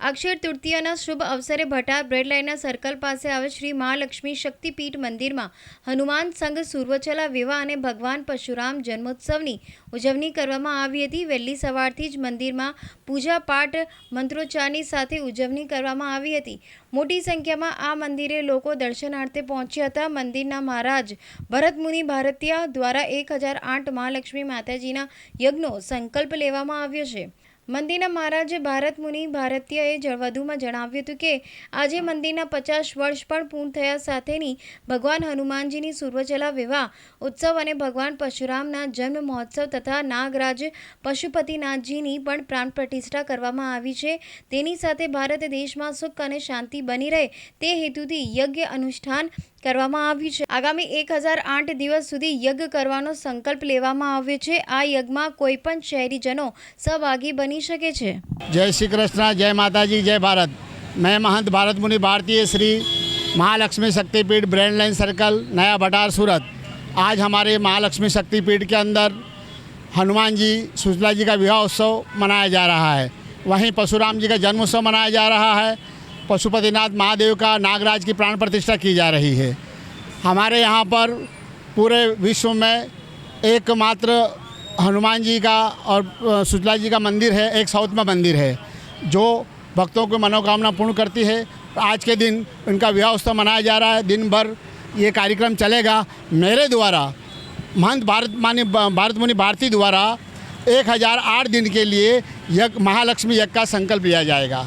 અક્ષય તૃતીયાના શુભ અવસરે ભટા બ્રેડલાઇનના સર્કલ પાસે આવે શ્રી મહાલક્ષ્મી શક્તિપીઠ મંદિરમાં હનુમાન સંઘ સુર્વચલા વિવાહ અને ભગવાન પરશુરામ જન્મોત્સવની ઉજવણી કરવામાં આવી હતી. વહેલી સવારથી જ મંદિરમાં પૂજા પાઠ મંત્રોચ્ચારની સાથે ઉજવણી કરવામાં આવી હતી. મોટી સંખ્યામાં આ મંદિરે લોકો દર્શનાર્થે પહોંચ્યા હતા. મંદિરના મહારાજ ભરતમુનિ ભારતીય દ્વારા એક હજાર આઠ મહાલક્ષ્મી માતાજીના યજ્ઞનો સંકલ્પ લેવામાં આવ્યો છે. મંદિરના મહારાજ ભારત મુનિ ભારતીયએ વધુમાં જણાવ્યું હતું કે, આજે મંદિરના પચાસ વર્ષ પણ પૂર્ણ થયા સાથેની ભગવાન હનુમાનજીની સૂર્વચલા વિવાહ ઉત્સવ અને ભગવાન પરશુરામના જન્મ મહોત્સવ તથા નાગરાજ પશુપતિનાથજીની પણ પ્રાણ પ્રતિષ્ઠા કરવામાં આવી છે. તેની સાથે ભારત દેશમાં સુખ અને શાંતિ બની રહે તે હેતુથી યજ્ઞ અનુષ્ઠાન કરવામાં આવ્યું છે આગામી એક હજાર આઠ દિવસ સુધી યજ્ઞ કરવાનો સંકલ્પ લેવામાં આવ્યો છે આ યજ્ઞમાં કોઈ પણ શહેરીજનો સહભાગી બની શકે છે जय श्री कृष्णा जय माता जी जय भारत मैं महंत भारत मुनि भारतीय श्री महालक्ष्मी शक्तिपीठ ब्रांड लाइन सर्कल नया भटार सूरत आज हमारे महालक्ष्मी शक्तिपीठ के अंदर हनुमान जी सुजला जी का विवाह उत्सव मनाया जा रहा है वहीं परशुराम जी का जन्म उत्सव मनाया जा रहा है पशुपतिनाथ महादेव का नागराज की प्राण प्रतिष्ठा की जा रही है। हमारे यहाँ पर पूरे विश्व में एकमात्र हनुमान जी का और सुजला जी का मंदिर है, एक साउथ में मंदिर है, जो भक्तों की मनोकामना पूर्ण करती है। आज के दिन उनका विवाह उत्सव मनाया जा रहा है, दिन भर ये कार्यक्रम चलेगा। मेरे द्वारा, महंत भारत मानी, भारत मुनि भारती द्वारा एक हज़ार आठ दिन के लिए यज्ञ, महालक्ष्मी यज्ञ का संकल्प लिया जाएगा।